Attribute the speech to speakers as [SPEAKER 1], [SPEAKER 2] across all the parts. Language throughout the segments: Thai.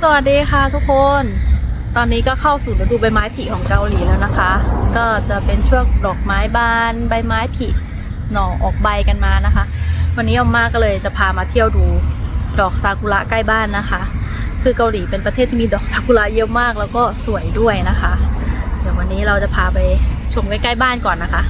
[SPEAKER 1] สวัสดีค่ะทุกคน ตอนนี้ก็เข้าสู่ฤดูใบไม้ผลิของเกาหลีแล้วนะคะ ก็จะเป็นช่วงดอกไม้บาน ใบไม้ผลิหน่อออกใบกันมานะคะ วันนี้ออมมาก็เลยจะพามาเที่ยวดูดอกซากุระใกล้บ้านนะคะ คือเกาหลีเป็นประเทศที่มีดอกซากุระเยอะมากแล้วก็สวยด้วยนะคะ เดี๋ยววันนี้เราจะพาไปชมใกล้ๆบ้านก่อนนะคะ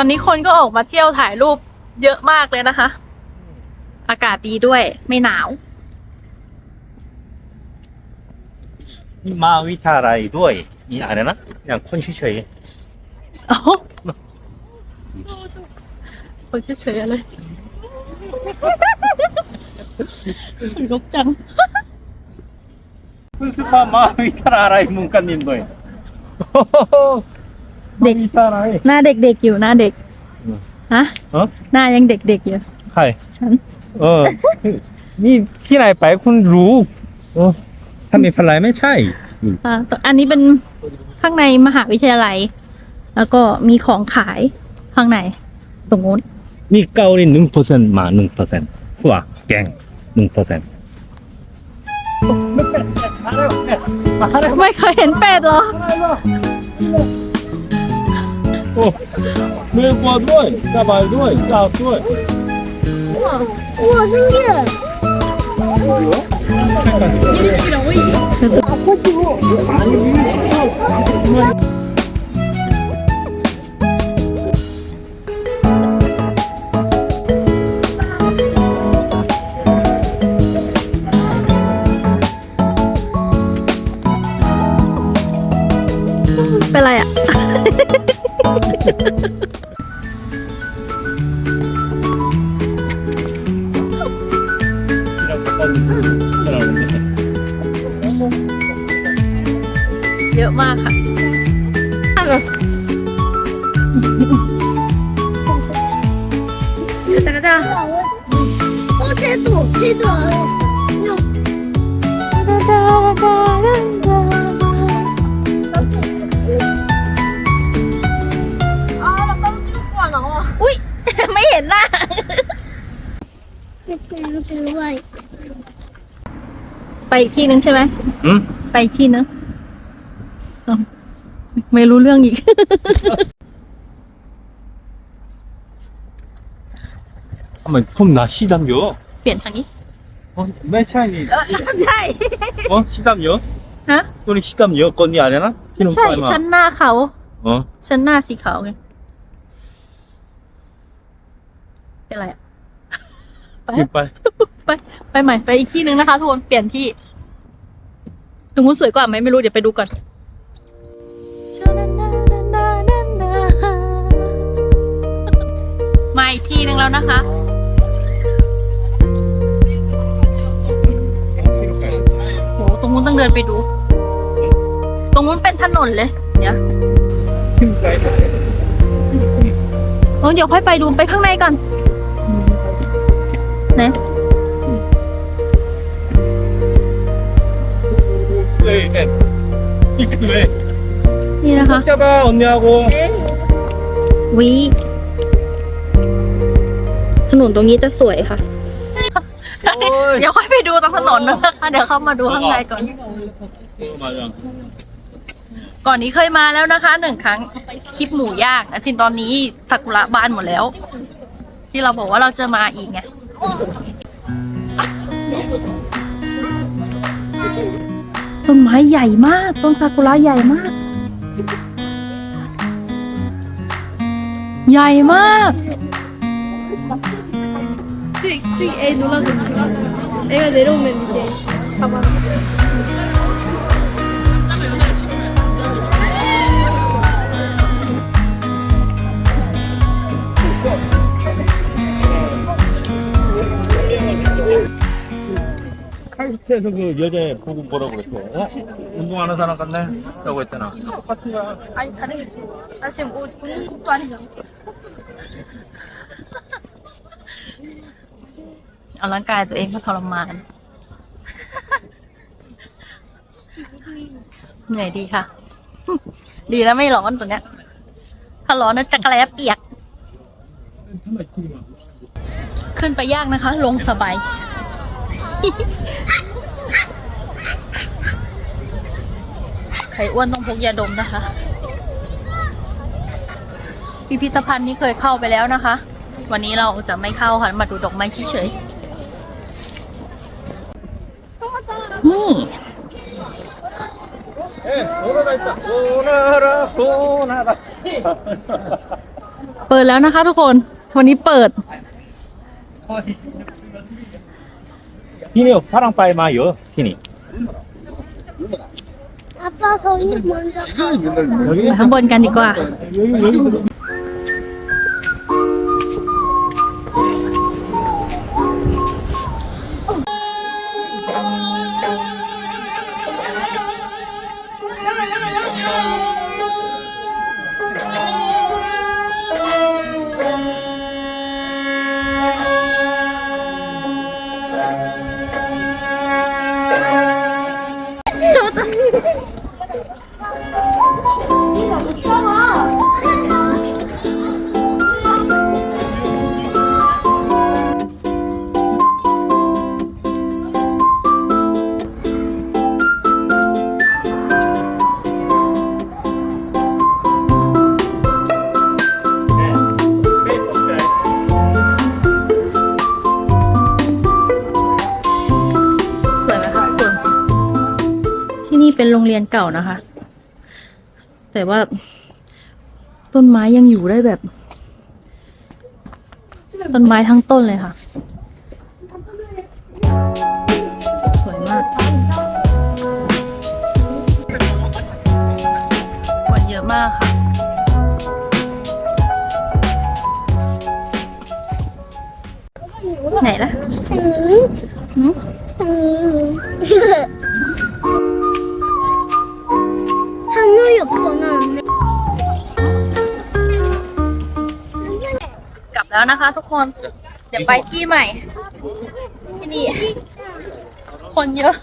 [SPEAKER 1] ตอนนี้คนก็ออกมาเที่ยวถ่ายรูปเยอะมากเลยนะคะ อากาศดีด้วยไม่หนาว
[SPEAKER 2] มาวิทยาลัยด้วยนี่อะไรนะอย่างคนเฉย
[SPEAKER 1] เอ้าคนเฉยๆอะไรรกจัง
[SPEAKER 2] ๆคุณสุภามาวิทยาลัยมุงกันนินด้วย
[SPEAKER 1] เด็ก
[SPEAKER 2] วิทยาลัย
[SPEAKER 1] หน้าเด็กๆอยู่หน้าเด็ก
[SPEAKER 2] อืม
[SPEAKER 1] ฮะ
[SPEAKER 2] เอ้อ
[SPEAKER 1] หน้ายังเด็กๆอยู่
[SPEAKER 2] ใคร
[SPEAKER 1] ฉัน
[SPEAKER 2] เออ นี่ที่ไหนไปคุณรู้เออทำวิทยาลัยไม่ใช่
[SPEAKER 1] อ่าอันนี้เป็นข้างในมหาวิทยาลัย แล้วก็มีของขายข้างในตรงนู้น
[SPEAKER 2] นี่เกาหลีหนึ่งเปอร์เซ็นต์มาหนึ่งเปอร์เซ็นต์หัวแกงหนึ่งเปอร์เซ็นต์มาเร็วมาเร็ว
[SPEAKER 1] ไม่เคยเห็นเป็ดเหรอ
[SPEAKER 2] โอ้เมือกวาดด้ว ยกระบายด้วยกา
[SPEAKER 1] เยอะ吗？
[SPEAKER 3] 啊？来来来！哦，我我我，我我我。 이렇게 이렇게 와.
[SPEAKER 1] ไปอีกที่นึงใช่ไหม
[SPEAKER 2] อืม
[SPEAKER 1] ไปอีกที่นึงอ้าวไม่รู้เรื่องอีก
[SPEAKER 2] ทำไมผมน่ะสีดำเยอะ
[SPEAKER 1] เปลี่ยนทางนี้
[SPEAKER 2] 어,ไม่ใช่นี่
[SPEAKER 1] เออใช่
[SPEAKER 2] 어? 시담요?
[SPEAKER 1] ฮะ
[SPEAKER 2] 또니 시담요? 건니 아니나?
[SPEAKER 1] ไม่ใช่ ชั้นหน้าเขา
[SPEAKER 2] 어?
[SPEAKER 1] ชั้นหน้าสีขาวไง เป็นไรอะ
[SPEAKER 2] หยิ
[SPEAKER 1] ไป ไปไปใหม่ไปอีกที่หนึ่งนะคะทุกคนเปลี่ยนที่ตรงนู้นสวยกว่าไหมไม่รู้เดี๋ยวไปดูก่อนมาอีกที่หนึ่งแล้วนะคะโอ้ตรงนู้นต้องเดินไปดู ตรงนู้นเป็นถนนเลย เดี๋ยเดี๋ยวค่อยไปดูไปข้างในก่อน ไหน
[SPEAKER 2] 스웨이 픽스웨이
[SPEAKER 1] นี่นะคะ
[SPEAKER 2] 잡아 언니하고
[SPEAKER 1] วิถนนตรงนี้จะสวยค่ะ
[SPEAKER 2] 어이
[SPEAKER 1] เดี๋ยวค่อยไปดูตรงถนนนะคะเดี๋ยวเข้ามาดูข้างในก่อน
[SPEAKER 2] 어, 맞아
[SPEAKER 1] ก่อนนี้เคยมาแล้วนะคะหนึ่งครั้งคลิปหมูย่างอาทิตย์ตอนนี้ซากุระบานหมดแล้ว ที่เราบอกว่าเราจะมาอีกไง ต้นไม้ใหญ่มาก ต้นซากุระใหญ่มาก ใหญ่มาก
[SPEAKER 3] จุยจุยเอนูลาเอเดโรเมนเจชาวบ้าน
[SPEAKER 2] 카이스트에서 그 여자 보고 뭐라고 그랬어? 어? 운동하는 사람 같네? 라고 했잖아 똑같은 거야
[SPEAKER 3] 아니 잘했지. 나 지금 옷 보는 것도 아니잖아.
[SPEAKER 1] เอาร่างกายตัวเองก็ทรมาน เหนื่อยดีค่ะ ดีนะไม่ร้อนตัวเนี้ย ถ้าร้อนนะจักรแล้เปียก ขึ้นไปยากนะคะ ลงสบาย ใครอ้วนต้องพกยาดมนะคะ พิพิธภัณฑ์นี้เคยเข้าไปแล้วนะคะ วันนี้เราจะไม่เข้าค่ะมาดูดอกไม้เฉยๆนี่เปิดแล้วนะคะทุกคน วันนี้เปิด
[SPEAKER 2] 비녀 파랑 빠이 마요 비니
[SPEAKER 3] 아빠 저기 먼저
[SPEAKER 1] 가. 지금 맨날 여기 한 번 가니 까.
[SPEAKER 2] 여기 여기
[SPEAKER 1] เป็นโรงเรียนเก่านะคะ แต่ว่า ต้นไม้ยังอยู่ได้แบบ ต้นไม้ทั้งต้นเลยค่ะ สวยมากคนเยอะมากค่ะไหนล่ะ
[SPEAKER 3] ทางนี้
[SPEAKER 1] หืม
[SPEAKER 3] ทางนี้
[SPEAKER 1] แล้วนะคะ ทุกคน เดี๋ยวไปที่ใหม่ ที่นี่ คนเยอะ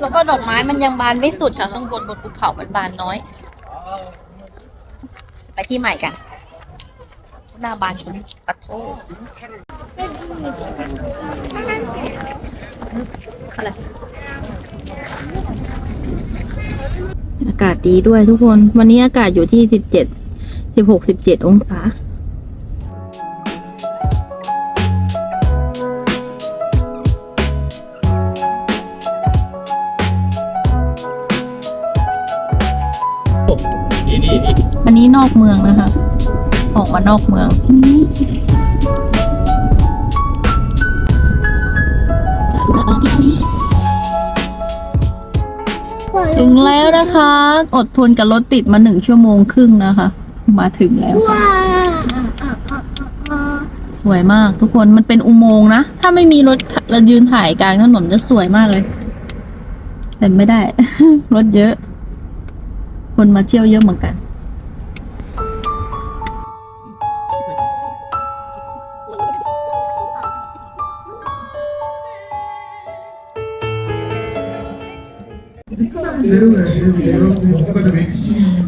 [SPEAKER 1] แล้วก็ดอกไม้มันยังบานไม่สุดค่ะข้างบนบนภูเขามันบานน้อย ไปที่ใหม่กัน หน้าบานชนปัดโต้อะไรอากาศดีด้วยทุกคน วันนี้อากาศอยู่ที่สิบเจ็ดสิบหกสิบเจ็ดองศา นี้นอกเมืองนะคะ ออกมานอกเมืองถึงแล้วนะคะ อดทนกับรถติดมาหนึ่งชั่วโมงครึ่งนะคะ มาถึงแล้ว！สวยมากทุกคนมันเป็นอุโมงค์นะ ถ้าไม่มีรถเรายืนถ่ายกลางถนนจะสวยมากเลย แต่ไม่ได้ รถเยอะ คนมาเที่ยวเยอะเหมือนกัน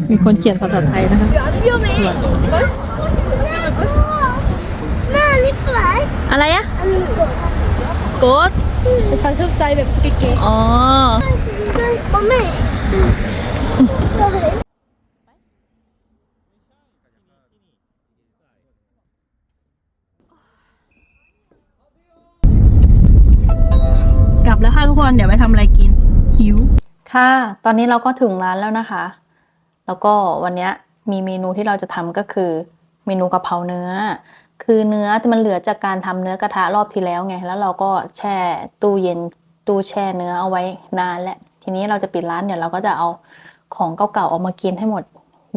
[SPEAKER 1] มีคนเขียนภาษาไทยนะคะ
[SPEAKER 3] แม่นี่สวย
[SPEAKER 1] อะไรอะ
[SPEAKER 3] กด
[SPEAKER 1] โกด
[SPEAKER 3] ฉันชอบใจแบบเก๋
[SPEAKER 1] อ๋อ
[SPEAKER 3] ๆพ่อแม่
[SPEAKER 1] กลับแล้วค่ะทุกคน เดี๋ยวไปทำอะไรกิน หิว ค่ะ ตอนนี้เราก็ถึงร้านแล้วนะคะ แล้วก็วันนี้มีเมนูที่เราจะทำก็คือเมนูกะเพราเนื้อ คือเนื้อที่มันเหลือจากการทำเนื้อกระทะรอบที่แล้วไง แล้วเราก็แช่ตู้เย็นตู้แช่เนื้อเอาไว้นานแล้วทีนี้เราจะปิดร้านเดี๋ยวเราก็จะเอาของเก่าๆออกมากินให้หมด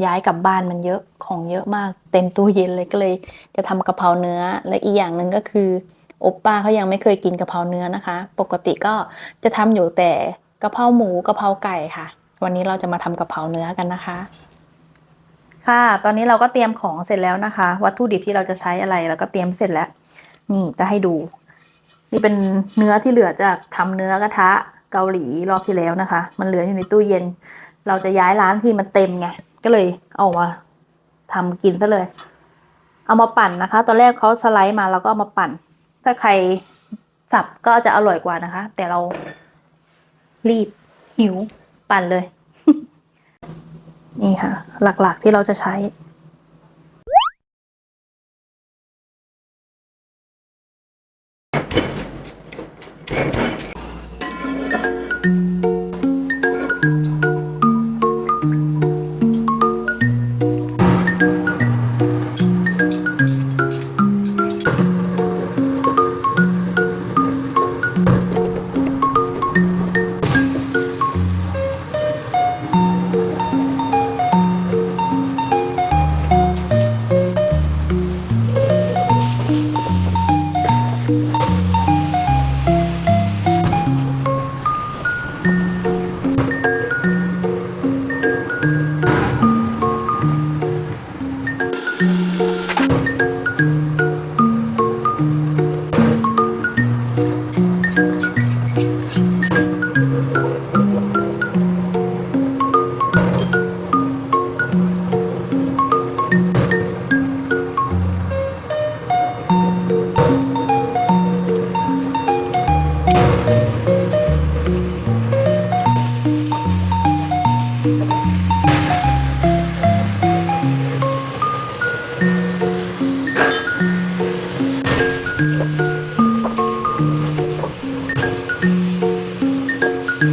[SPEAKER 1] ย้ายกลับบ้านมันเยอะของเยอะมาก เต็มตู้เย็นเลยก็เลย จะทำกะเพราเนื้อและอีกอย่างหนึ่งก็คือโอปป้าเขายังไม่เคยกินกะเพราเนื้อนะคะ ปกติก็จะทำอยู่แต่กะเพราหมูกะเพราไก่ค่ะ วันนี้เราจะมาทำกะเพราเนื้อกันนะคะ ค่ะ ตอนนี้เราก็เตรียมของเสร็จแล้วนะคะ วัตถุดิบที่เราจะใช้อะไรเราก็เตรียมเสร็จแล้ว นี่จะให้ดู นี่เป็นเนื้อที่เหลือจากทำเนื้อกระทะเกาหลีรอบที่แล้วนะคะ มันเหลืออยู่ในตู้เย็น เราจะย้ายร้านที่มันเต็มไง ก็เลยเอามาทำกินซะเลย เอามาปั่นนะคะ ตอนแรกเขาสไลด์มาเราก็เอามาปั่น ถ้าใครสับก็จะอร่อยกว่านะคะ แต่เรารีบหิว ปั่นเลย นี่ค่ะ หลักๆที่เราจะใช้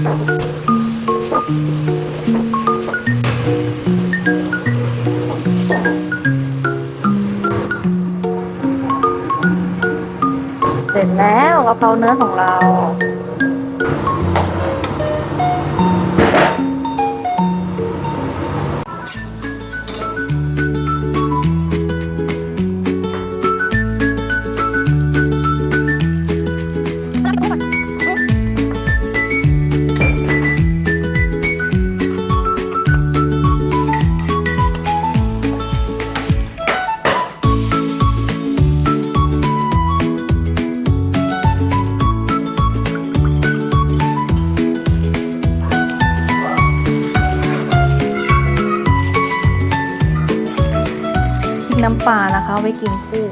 [SPEAKER 1] เสร็จแล้วกะเพราเนื้อของเรา ปลานะคะไว้กินคู่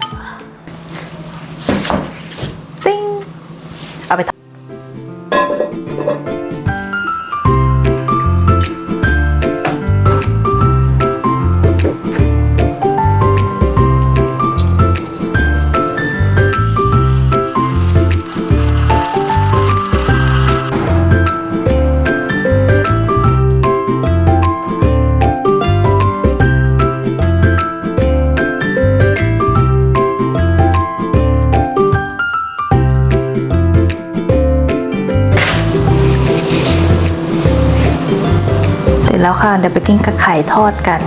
[SPEAKER 1] ดี๋ยวไปกินกับไข่ทอดกัน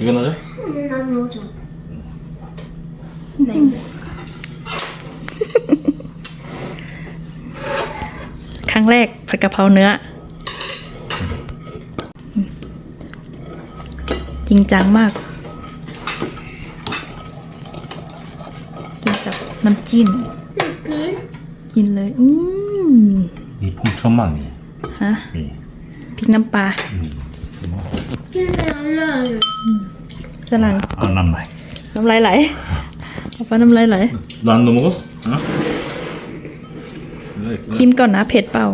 [SPEAKER 2] 이거 넣어줘?
[SPEAKER 3] 난 넣어줘.
[SPEAKER 1] ครั้งแรกผัดกะเพราเนื้อ จริงจังมาก กินกับน้ำจิ้ม ินเลย อืม
[SPEAKER 2] นี่พุ่งชอบมากนี่
[SPEAKER 1] ฮะ
[SPEAKER 2] นี่
[SPEAKER 1] พริกน้ำปลา
[SPEAKER 3] อืมกินเลย
[SPEAKER 1] สลัง
[SPEAKER 2] เอา
[SPEAKER 1] น้ำไหลน้ำไหลไหลเอาไปน้ำไหลไหล
[SPEAKER 2] ลองดูมั้งฮะ
[SPEAKER 1] ชิมก่อนนะเผ็ดเปล่า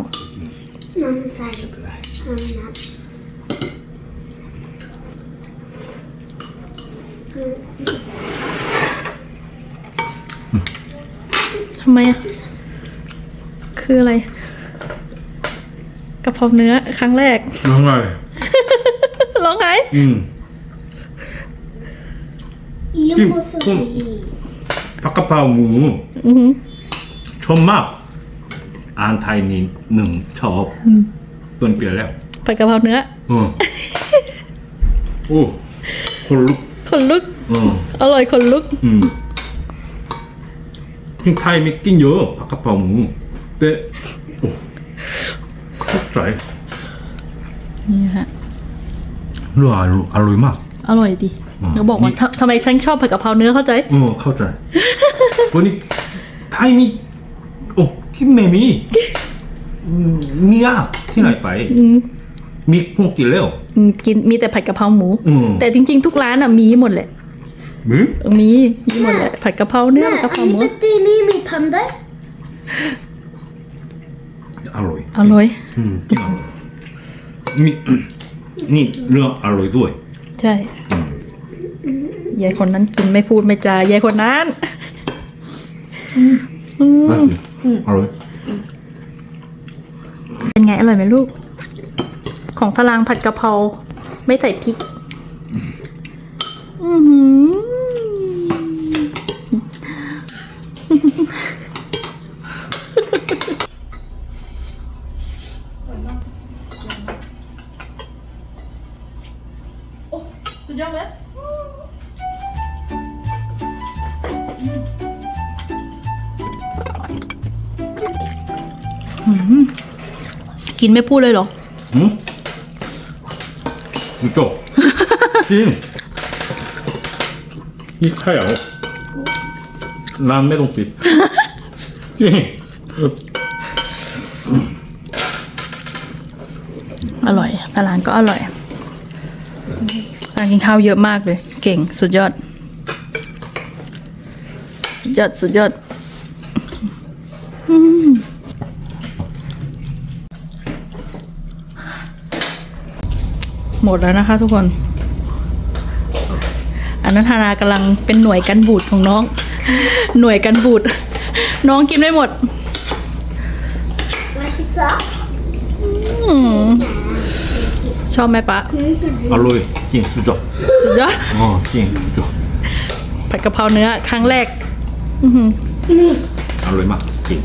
[SPEAKER 3] น้ำใสน้ำนับ
[SPEAKER 1] ทำไมอะ คืออะไรกระเพาาเนื้อครั้งแรก
[SPEAKER 2] ร้องอะไร
[SPEAKER 1] ร้องไง
[SPEAKER 2] อื
[SPEAKER 3] มจิ้
[SPEAKER 2] ม
[SPEAKER 3] กุ้งผั
[SPEAKER 2] กกะเพราหมู
[SPEAKER 1] อือหชมมากอ่า
[SPEAKER 2] นไทยนี่หนึ่งชอ
[SPEAKER 1] บ
[SPEAKER 2] ต้นเปลี่ยนแล้ว
[SPEAKER 1] ไปดกะเพราเนื้อ
[SPEAKER 2] อือคน
[SPEAKER 1] ลุกคนลุกอร่อยคนลุก
[SPEAKER 2] อืมที่ไทยไม่กินเยอะผัก
[SPEAKER 1] กะเพราหมู เตะ
[SPEAKER 2] โอ้ขอบใจนี่ฮะรื
[SPEAKER 1] ออร่อยมาก
[SPEAKER 2] อร่อยดิ
[SPEAKER 1] เขาบอกว่าทำไมฉันชอบผัดกะเพราเนื้อเข้าใจ
[SPEAKER 2] เออเข้าใจวันนี้ไทยมีโอ้คิมเมมีเนื้อที่ไหนไป
[SPEAKER 1] มี
[SPEAKER 2] พวกกินแล้ว
[SPEAKER 1] กินมีแต่ผัดกะเพราหมู แต่จริง ๆ ทุกร้านอะมีหมดแหละ
[SPEAKER 2] มี
[SPEAKER 1] มีมีหมดแหละผัดกะเพราเนื้อกะเพราหมู
[SPEAKER 3] อันนี้ก็ตีมีมีทำได้
[SPEAKER 2] อร่อย
[SPEAKER 1] อร่อย
[SPEAKER 2] อืมจริงอะมีนี่เรื่องอร่อยด้วย
[SPEAKER 1] ใช่
[SPEAKER 2] อืม
[SPEAKER 1] ยายคนนั้นกินไม่พูดไม่จายายคนนั้นอืม
[SPEAKER 2] อร่อย
[SPEAKER 1] เป็นไงอร่อยไหมลูก ของพลังผัดกะเพราไม่ใส่พริก กินไม่พูดเลยเหรอ
[SPEAKER 2] อืมจบ จริงนี่ใช่เหรอน้ำไม่ต้องปิด จริง
[SPEAKER 1] อร่อยตลาดก็อร่อยร้านกินข้าวเยอะมากเลย เก่งสุดยอด สุดยอด สุดยอด หมดแล้วนะคะทุกคน อันนั้นธานากำลังเป็นหน่วยกันบูดของน้อง หน่วยกันบูด น้องกินไม่หมดชอบไหมปะ
[SPEAKER 2] อร่อยจริงสุดยอด
[SPEAKER 1] สุดยอด
[SPEAKER 2] อ๋อจริงสุดยอด
[SPEAKER 1] ผัดกะเพราเนื้อครั้งแรก
[SPEAKER 2] อร่อยมากจริง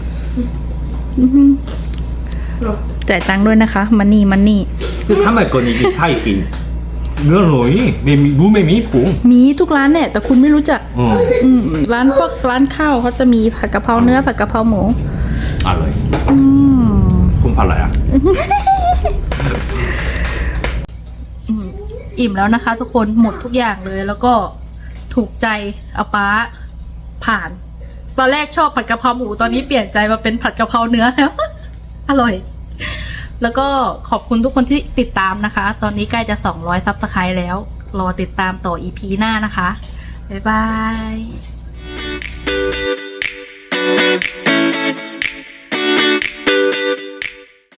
[SPEAKER 1] จ่ายตังค์ด้วยนะคะมันนี่มันนี่
[SPEAKER 2] คือทำไมก่อนนี้ไทยกินเนื้อหน่อยไม่มีรู้ไม่มีผง
[SPEAKER 1] มีทุกร้านเนี่ยแต่คุณไม่รู้จัก
[SPEAKER 2] อืม
[SPEAKER 1] อืมร้านพวกร้านข้าวเขาจะมีผัดกะเพราเนื้อผัดกะเพราหมู
[SPEAKER 2] อร่อย
[SPEAKER 1] อืม
[SPEAKER 2] คุณพันอะไรอะ
[SPEAKER 1] อิ่มแล้วนะคะ ทุกคนหมดทุกอย่างเลยแล้วก็ถูกใจอาป้าผ่าน ตอนแรกชอบผัดกะเพราหมูตอนนี้เปลี่ยนใจมาเป็นผัดกะเพราเนื้อแล้ว อร่อย แล้วก็ขอบคุณทุกคนที่ติดตามนะคะ ตอนนี้ใกล้จะ 200ซับสไครต์แล้ว รอติดตามต่อ EP หน้านะคะ บ๊ายบาย